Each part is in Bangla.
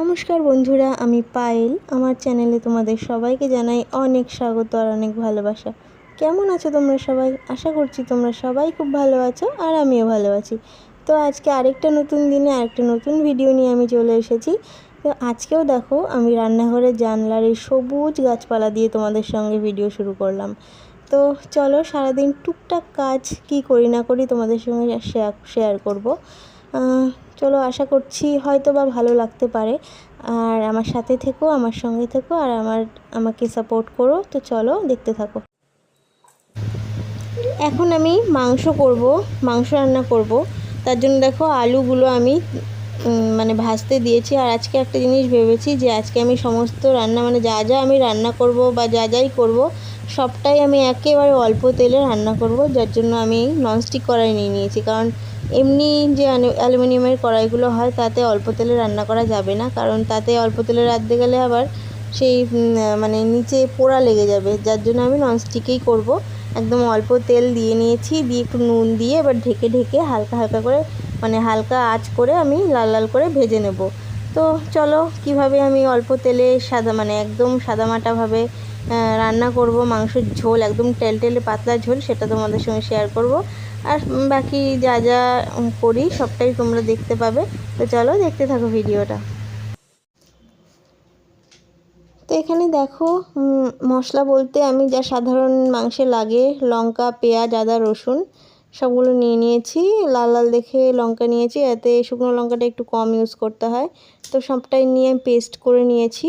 নমস্কার বন্ধুরা, আমি পায়েল। আমার চ্যানেলে তোমাদের সবাইকে জানাই অনেক স্বাগত আর অনেক ভালোবাসা। কেমন আছো তোমরা সবাই? আশা করছি তোমরা সবাই খুব ভালো আছো আর আমিও ভালো আছি। তো আজকে আরেকটা নতুন দিনে আরেকটা নতুন ভিডিও নিয়ে আমি চলে এসেছি। তো আজকেও দেখো, আমি রান্নাঘরের জানলার এই সবুজ গাছপালা দিয়ে তোমাদের সঙ্গে ভিডিও শুরু করলাম। তো চলো সারাদিন টুকটাক কাজ কি করি না করি তোমাদের সঙ্গে শেয়ার করব। চলো আশা করছি হয়তো বা ভালো লাগতে পারে। আর আমার সাথে থেকো, আমার সঙ্গে থেকো, আর আমার, আমাকে সাপোর্ট করো। তো চলো দেখতে থাকো। এখন আমি মাংস করব, মাংস রান্না করব। তার জন্য দেখো আলুগুলো আমি মানে ভাজতে দিয়েছি। আর আজকে একটা জিনিস ভেবেছি যে আজকে আমি সমস্ত রান্না মানে যা যা আমি রান্না করব বা যা যাই করব, সবটাই আমি একেবারে অল্প তেলে রান্না করব। যার জন্য আমি ননস্টিক কড়াই নিয়ে নিয়েছি। কারণ এমনি যে অ্যালু- অ্যালুমিনিয়ামের কড়াইগুলো হয়, তাতে অল্প তেলে রান্না করা যাবে না। কারণ তাতে অল্প তেলে রাঁধতে গেলে আবার সেই মানে নিচে পোড়া লেগে যাবে। যার জন্য আমি ননস্টিকেই করব। একদম অল্প তেল দিয়ে নিয়েছি। দিয়ে একটু নুন দিয়ে এবার ঢেকে ঢেকে হালকা হালকা করে মানে হালকা আঁচ করে আমি লাল লাল করে ভেজে নেব। তো চলো, কীভাবে আমি অল্প তেলে সাদা মানে একদম সাদামাটাভাবে রান্না করব, মাংসের ঝোল, একদম টেলটেলে পাতলা ঝোল, সেটা তোমাদের সঙ্গে শেয়ার করব। আর বাকি যা যা করি, সবটাই তোমরা দেখতে পাবে। তো চলো দেখতে থাকো ভিডিওটা। তো এখানে দেখো মশলা বলতে আমি যা সাধারণ মাংসে লাগে, লঙ্কা, পেঁয়াজ, আদা, রসুন, সবগুলো নিয়ে নিয়েছি। লাল লাল দেখে লঙ্কা নিয়েছি, এতে শুকনো লঙ্কাটা একটু কম ইউজ করতে হয়। তো সবটাই নিয়ে পেস্ট করে নিয়েছি।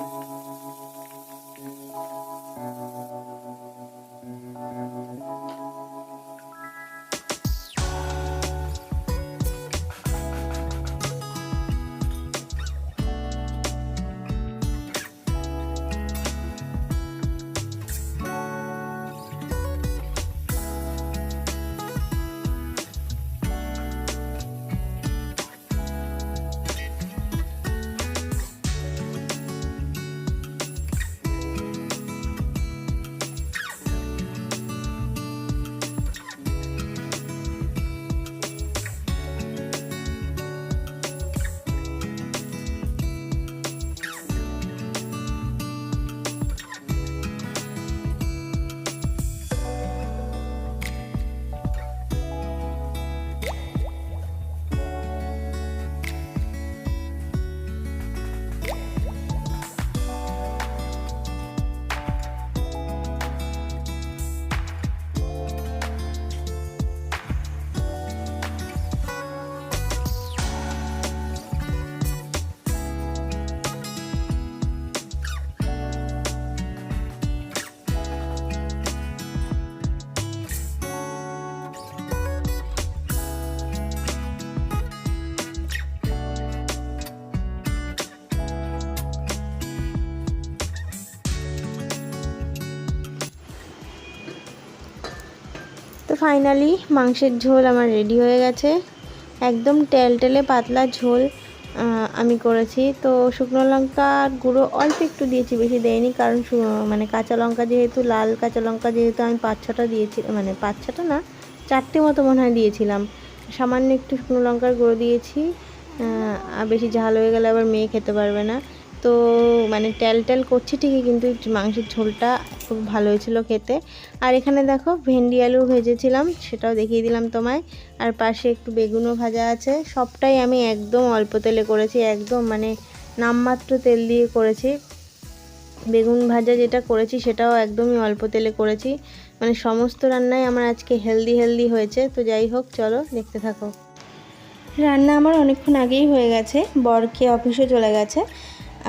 ফাইনালি মাংসের ঝোল আমার রেডি হয়ে গেছে। একদম টেলটেলে পাতলা ঝোল আমি করেছি। তো শুকনো লঙ্কার গুঁড়ো অল্প একটু দিয়েছি, বেশি দেয়নি কারণ মানে কাঁচা লঙ্কা যেহেতু, লাল কাঁচা লঙ্কা যেহেতু আমি পাঁচ ছটা দিয়েছি মানে পাঁচ ছটা না, চারটে মতো মনে হয় দিয়েছিলাম। সামান্য একটু শুকনো লঙ্কার গুঁড়ো দিয়েছি আর বেশি ঝাল হয়ে গেলে আবার মেয়ে খেতে পারবে না। তো মানে ট্যাল ট্যাল করছি ঠিকই, কিন্তু মাংসের ঝোলটা খুব ভালো হয়েছিল খেতে। আর এখানে দেখো ভেন্ডি আলু ভেজেছিলাম, সেটাও দেখিয়ে দিলাম তোমায়। আর পাশে একটু বেগুনও ভাজা আছে। সবটাই আমি একদম অল্প তেলে করেছি, একদম মানে নামমাত্র তেল দিয়ে করেছি। বেগুন ভাজা যেটা করেছি সেটাও একদমই অল্প তেলে করেছি। মানে সমস্ত রান্নাই আমার আজকে হেলদি হেলদি হয়েছে, তো যাই হোক, চলো দেখতে থাকো। রান্না আমার অনেকক্ষণ আগেই হয়ে গেছে বর খেয়ে অফিসে চলে গেছে।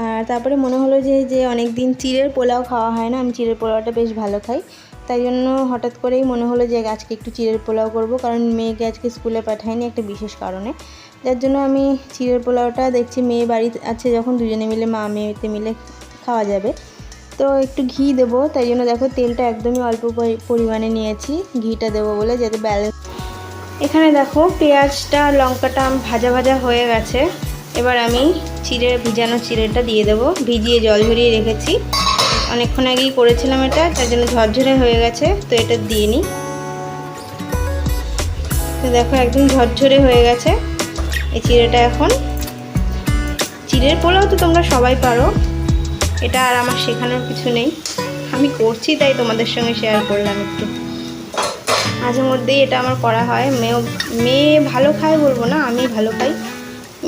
আর তারপরে মনে হলো যে যে অনেক দিন চিড়ের পোলাও খাওয়া হয় না, আমি চিড়ের পোলাওটা বেশ ভালো খাই। তাই জন্য হঠাৎ করেই মনে হলো যে, আজকে একটু চিড়ের পোলাও করব, কারণ মেয়েকে আজকে স্কুলে পাঠাইনি একটা বিশেষ কারণে। যার জন্য আমি চিড়ের পোলাওটা দেখছি মেয়ে বাড়ি আছে, যখন দুজনে মিলে মা মেয়েতে মিলে খাওয়া যাবে। তো একটু ঘি দেবো, তাই জন্য দেখো তেলটা একদমই অল্প পরিমাণে নিয়েছি। ঘিটা দেবো বলে যাতে ব্যালেন্স এখানে দেখো পেঁয়াজটা, লঙ্কাটা ভাজা ভাজা হয়ে গেছে। এবার আমি চিড়ে, ভিজানো চিড়েটা দিয়ে দেবো। ভিজিয়ে জল ঝরিয়ে রেখেছি। অনেকক্ষণ আগেই করেছিলাম এটা, তার জন্য ঝরঝরে হয়ে গেছে, তো এটা দিয়ে নিই। তো দেখো একদম ঝরঝরে হয়ে গেছে এই চিড়েটা এখন। চিড়ের পোলাও তো তোমরা সবাই পারো। এটা আর আমার শেখানোর কিছু নেই। আমি করছি তাই তোমাদের সঙ্গে শেয়ার করলাম একটু। মাঝে মধ্যেই এটা আমার করা হয়। মেয়েও মেয়ে ভালো খায় বলব না, আমি ভালো খাই।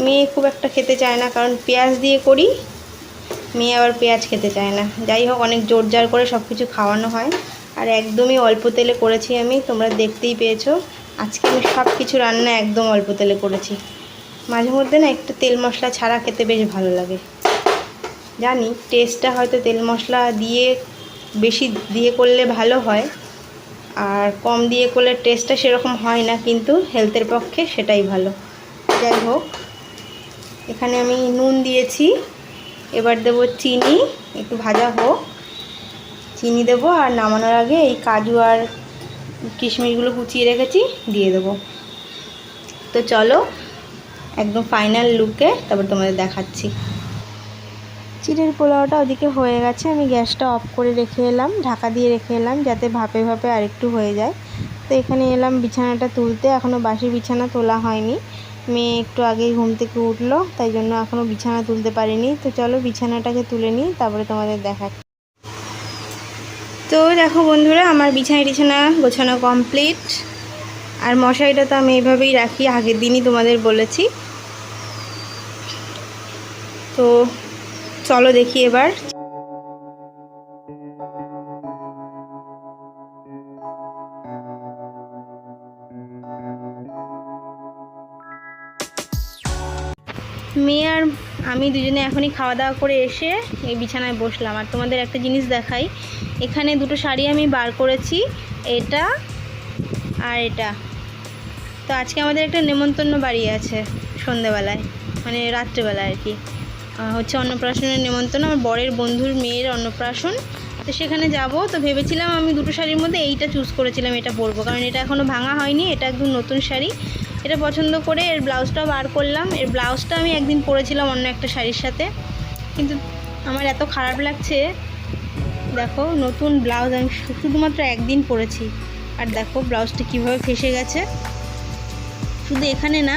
মেয়ে খুব একটা খেতে চায় না, কারণ পেঁয়াজ দিয়ে করি, মেয়ে আবার পেঁয়াজ খেতে চায় না। যাই হোক, অনেক জোর জার করে সব কিছু খাওয়ানো হয়। আর একদমই অল্প তেলে করেছি আমি, তোমরা দেখতেই পেয়েছ। আজকে আমি সব কিছু রান্না একদম অল্প তেলে করেছি। মাঝে মধ্যে না একটু তেল মশলা ছাড়া খেতে বেশ ভালো লাগে। জানি টেস্টটা হয়তো তেল মশলা দিয়ে বেশি দিয়ে করলে ভালো হয়। আর কম দিয়ে করলে টেস্টটা সেরকম হয় না, কিন্তু হেলথের পক্ষে সেটাই ভালো। যাই হোক এখানে আমি নুন দিয়েছি। এবার দেব চিনি, একটু ভাজা হোক। চিনি দেবো আর নামানোর আগে এই কাজু আর কিশমিশগুলো কুচিয়ে রেখেছি, দিয়ে দেবো। তো চলো, একদম ফাইনাল লুকে তারপর তোমাদের দেখাচ্ছি। চিড়ের পোলাওটা ওদিকে হয়ে গেছে, আমি গ্যাসটা অফ করে রেখে এলাম, ঢাকা দিয়ে রেখে এলাম, যাতে ভাপে ভাপে আরেকটু হয়ে যায়। তো এখানে এলাম বিছানাটা তুলতে এখনও বাসি বিছানা তোলা হয়নি। মেয়ে একটু আগেই ঘুম থেকে উঠল, তাই জন্য এখনও বিছানা তুলতে পারিনি। তো চলো বিছানাটাকে তুলে নিই, তারপরে তোমাদের দেখাচ্ছি তো দেখো বন্ধুরা, আমার বিছানা টিছানা গোছানো কমপ্লিট আর মশারিটা তো আমি এইভাবেই রাখি, আগের দিনই তোমাদের বলেছি। তো চলো দেখি এবার। আমি দুজনে এখনই খাওয়া দাওয়া করে এসে এই বিছানায় বসলাম। আর তোমাদের একটা জিনিস দেখাই। এখানে দুটো শাড়ি আমি বার করেছি, এটা আর এটা। তো আজকে আমাদের একটা নেমন্তন্ন বাড়ি আছে সন্ধেবেলায় মানে রাত্রেবেলায় আর কি। হচ্ছে অন্নপ্রাশনের নেমন্তন্ন, আমার বরের বন্ধুর মেয়ের অন্নপ্রাশন। তো সেখানে যাব। তো ভেবেছিলাম আমি দুটো শাড়ির মধ্যে এইটা চুজ করেছিলাম, এটা পরবো। কারণ এটা এখনও ভাঙা হয়নি, এটা একদম নতুন শাড়ি। এটা পছন্দ করে এর ব্লাউজটাও বার করলাম। এর ব্লাউজটা আমি একদিন পরেছিলাম অন্য একটা শাড়ির সাথে। কিন্তু আমার এত খারাপ লাগছে। দেখো, নতুন ব্লাউজ আমি শুধুমাত্র একদিন পরেছি। আর দেখো ব্লাউজটা কীভাবে ফেসে গেছে। শুধু এখানে না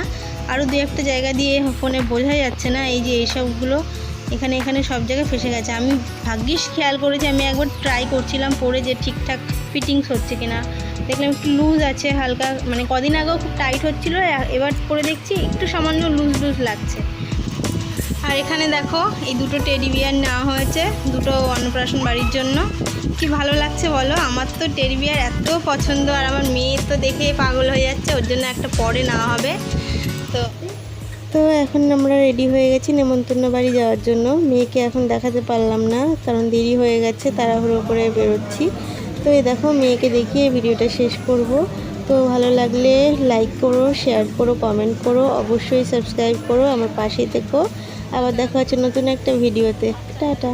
আরও দু একটা জায়গা দিয়ে ফোনে বোঝা যাচ্ছে না, এই যে এইসবগুলো এখানে এখানে সব জায়গায় ফেসে গেছে। আমি ভাগ্যিস খেয়াল করেছি, আমি একবার ট্রাই করছিলাম, পরে যে ঠিকঠাক ফিটিংস হচ্ছে কিনা। দেখলাম একটু লুজ আছে, হালকা মানে কদিন আগেও খুব টাইট হচ্ছিল, এবার পরে দেখছি একটু সামান্য লুজ লুজ লাগছে। আর এখানে দেখো, এই দুটো টেডি বিয়ার নেওয়া হয়েছে, দুটো অন্নপ্রাশন বাড়ির জন্য। কি ভালো লাগছে বলো? আমার তো টেডি বিয়ার এত পছন্দ, আর আমার মেয়ে তো দেখে পাগল হয়ে যাচ্ছে, ওর জন্য একটা পরে নেওয়া হবে। তো তো এখন আমরা রেডি হয়ে গেছি নেমন্তন্ন বাড়ি যাওয়ার জন্য। মেয়েকে এখন দেখাতে পারলাম না, কারণ দেরি হয়ে গেছে, তাড়াহুড়ো করে বেরোচ্ছি। তো এই দেখো, মেয়েকে দেখিয়ে ভিডিওটা শেষ করব। তো ভালো লাগলে লাইক করো শেয়ার করো কমেন্ট করো, অবশ্যই সাবস্ক্রাইব করো, আমার পাশেই দেখো আবার দেখা হচ্ছে নতুন একটা ভিডিওতে। টাটা।